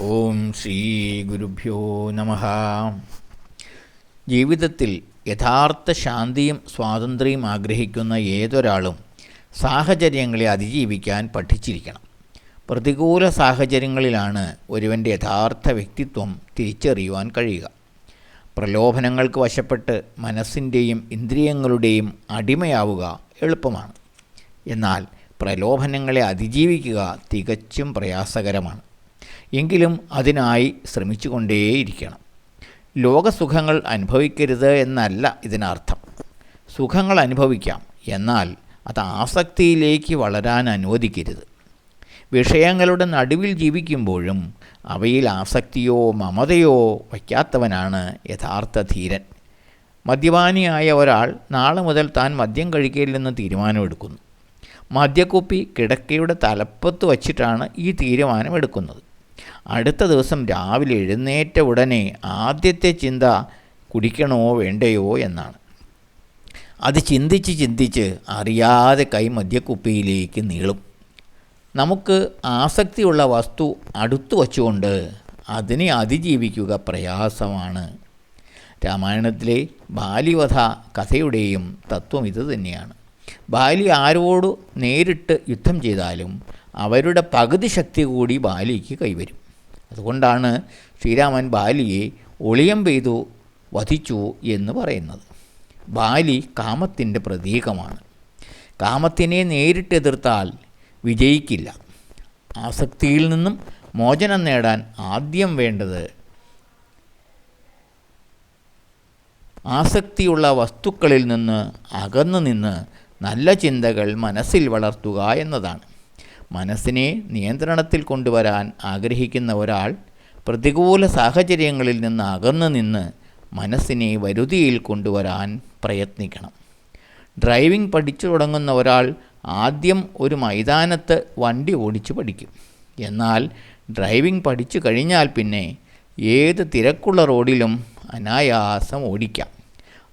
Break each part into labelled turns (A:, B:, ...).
A: ഓം ശ്രീ ഗുരുഭ്യോ നമ. ജീവിതത്തിൽ യഥാർത്ഥ ശാന്തിയും സ്വാതന്ത്ര്യവും ആഗ്രഹിക്കുന്ന ഏതൊരാളും സാഹചര്യങ്ങളെ അതിജീവിക്കാൻ പഠിച്ചിരിക്കണം. പ്രതികൂല സാഹചര്യങ്ങളിലാണ് ഒരുവന്റെ യഥാർത്ഥ വ്യക്തിത്വം തിരിച്ചറിയുവാൻ കഴിയുക. പ്രലോഭനങ്ങൾക്ക് വശപ്പെട്ട് മനസ്സിന്റെയും ഇന്ദ്രിയങ്ങളുടെയും അടിമയാവുക എളുപ്പമാണ്. എന്നാൽ പ്രലോഭനങ്ങളെ അതിജീവിക്കുക തികച്ചും പ്രയാസകരമാണ്. എങ്കിലും അതിനായി ശ്രമിച്ചുകൊണ്ടേയിരിക്കണം. ലോകസുഖങ്ങൾ അനുഭവിക്കരുത് എന്നല്ല ഇതിനർത്ഥം. സുഖങ്ങൾ അനുഭവിക്കാം എന്നാൽ അത് ആസക്തിയിലേക്ക് വളരാൻ അനുവദിക്കരുത്. വിഷയങ്ങളുടെ നടുവിൽ ജീവിക്കുമ്പോഴും അവയിൽ ആസക്തിയോ മമതയോ വയ്ക്കാത്തവനാണ് യഥാർത്ഥ ധീരൻ. മദ്യപാനിയായ ഒരാൾ നാളെ മുതൽ താൻ മദ്യം കഴിക്കില്ലെന്ന് തീരുമാനമെടുക്കുന്നു. മദ്യക്കുപ്പി കിടക്കയുടെ തലപ്പത്ത് വച്ചിട്ടാണ് ഈ തീരുമാനമെടുക്കുന്നത്. അടുത്ത ദിവസം രാവിലെ എഴുന്നേറ്റ ഉടനെ ആദ്യത്തെ ചിന്ത കുടിക്കണോ വേണ്ടയോ? എന്നാണ്. അത് ചിന്തിച്ച് ചിന്തിച്ച് അറിയാതെ കൈ മദ്യക്കുപ്പിയിലേക്ക് നീളും. നമുക്ക് ആസക്തിയുള്ള വസ്തു അടുത്തു വച്ചുകൊണ്ട് അതിനെ അതിജീവിക്കുക പ്രയാസമാണ്. രാമായണത്തിലെ ബാലിവധ കഥയുടെയും തത്വം ഇത് തന്നെയാണ്. ബാലി ആരോട് നേരിട്ട് യുദ്ധം ചെയ്താലും അവരുടെ പകുതി ശക്തി കൂടി ബാലിക്ക് കൈവരും. അതുകൊണ്ടാണ് ശ്രീരാമൻ ബാലിയെ ഒളിയം പെയ്തു വധിച്ചു എന്ന് പറയുന്നത്. ബാലി കാമത്തിന്റെ പ്രതീകമാണ്. കാമത്തിനെ നേരിട്ടെതിർത്താൽ വിജയിക്കില്ല. ആസക്തിയിൽ നിന്നും മോചനം നേടാൻ ആദ്യം വേണ്ടത് ആസക്തിയുള്ള വസ്തുക്കളിൽ നിന്ന് അകന്നു നിന്ന് നല്ല ചിന്തകൾ മനസ്സിൽ വളർത്തുക എന്നതാണ്. മനസ്സിനെ നിയന്ത്രണത്തിൽ കൊണ്ടുവരാൻ ആഗ്രഹിക്കുന്ന ഒരാൾ പ്രതികൂല സാഹചര്യങ്ങളിൽ നിന്ന് അകന്നു നിന്ന് മനസ്സിനെ വരുതിയിൽ കൊണ്ടുവരാൻ പ്രയത്നിക്കണം. ഡ്രൈവിംഗ് പഠിച്ചു തുടങ്ങുന്ന ഒരാൾ ആദ്യം ഒരു മൈതാനത്ത് വണ്ടി ഓടിച്ചു പഠിക്കും. എന്നാൽ ഡ്രൈവിംഗ് പഠിച്ചു കഴിഞ്ഞാൽ പിന്നെ ഏത് തിരക്കുള്ള റോഡിലും അനായാസം ഓടിക്കാം.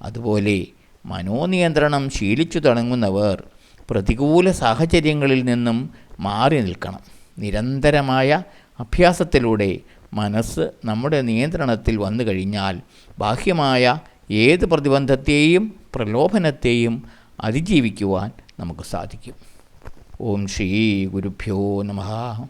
A: അതുപോലെ മനോനിയന്ത്രണം ശീലിച്ചു തുടങ്ങുന്നവർ പ്രതികൂല സാഹചര്യങ്ങളിൽ നിന്നും മാറി നിൽക്കണം. നിരന്തരമായ അഭ്യാസത്തിലൂടെ മനസ്സ് നമ്മുടെ നിയന്ത്രണത്തിൽ വന്നു കഴിഞ്ഞാൽ ബാഹ്യമായ ഏത് പ്രതിബന്ധത്തെയും പ്രലോഭനത്തെയും അതിജീവിക്കുവാൻ നമുക്ക് സാധിക്കും. ഓം ശ്രീ ഗുരുഭ്യോ നമഃ.